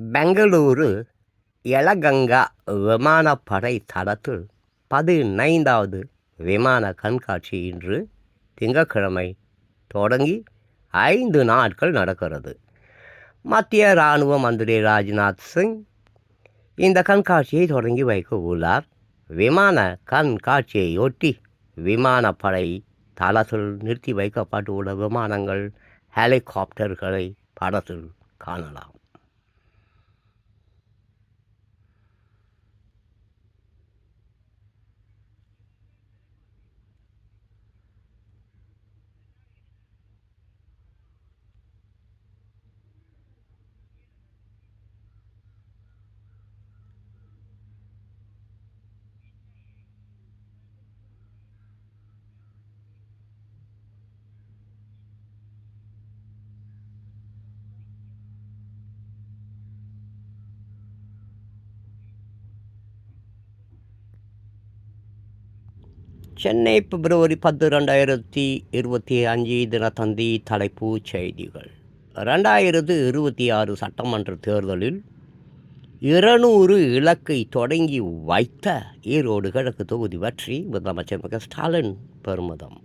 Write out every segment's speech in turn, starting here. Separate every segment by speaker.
Speaker 1: பெங்களூரு எலகங்கா விமானப்படை தளத்தில் பதினைந்தாவது விமான கண்காட்சி இன்று திங்கட்கிழமை தொடங்கி ஐந்து நாட்கள் நடக்கிறது. மத்திய இராணுவ மந்திரி ராஜ்நாத் சிங் இந்த கண்காட்சியை தொடங்கி வைக்க உள்ளார். விமான கண்காட்சியையொட்டி விமானப்படை தளத்தில் நிறுத்தி வைக்கப்பட்டுள்ள விமானங்கள் ஹெலிகாப்டர்களை படத்தில் காணலாம். சென்னை பிப்ரவரி பத்து ரெண்டாயிரத்தி இருபத்தி அஞ்சு தினத்தந்தி தலைப்புச் செய்திகள். ரெண்டாயிரத்து இருபத்தி ஆறு சட்டமன்ற தேர்தலில் இருநூறு இலக்கை தொடங்கி வைத்த ஈரோடு கிழக்கு தொகுதி வெற்றி முதலமைச்சர் மு ஸ்டாலின் பெருமிதம்.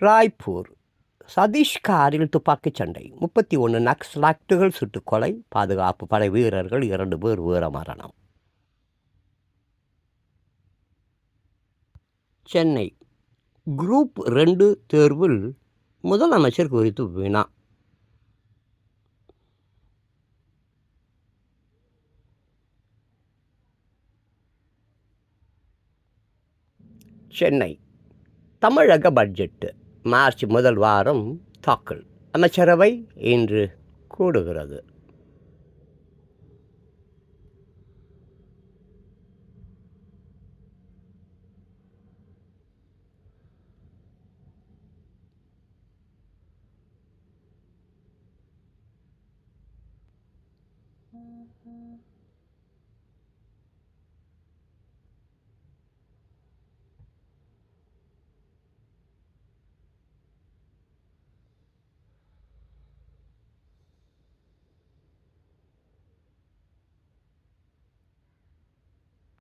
Speaker 1: ராய்ப்பூர் சதீஷ்காரில் துப்பாக்கிச் சண்டை. முப்பத்தி ஒன்று நக்ஸ்லாக்டுகள் சுட்டுக்கொலை பாதுகாப்பு படை வீரர்கள் இரண்டு பேர் வீர மரணம். சென்னை. குரூப் ரெண்டு தேர்வில் முதலமைச்சர் குறித்து வினா. சென்னை. தமிழக பட்ஜெட்டு. மார்ச் முதல் வாரம் தாக்கல். அமைச்சரவை இன்று கூடுகிறது.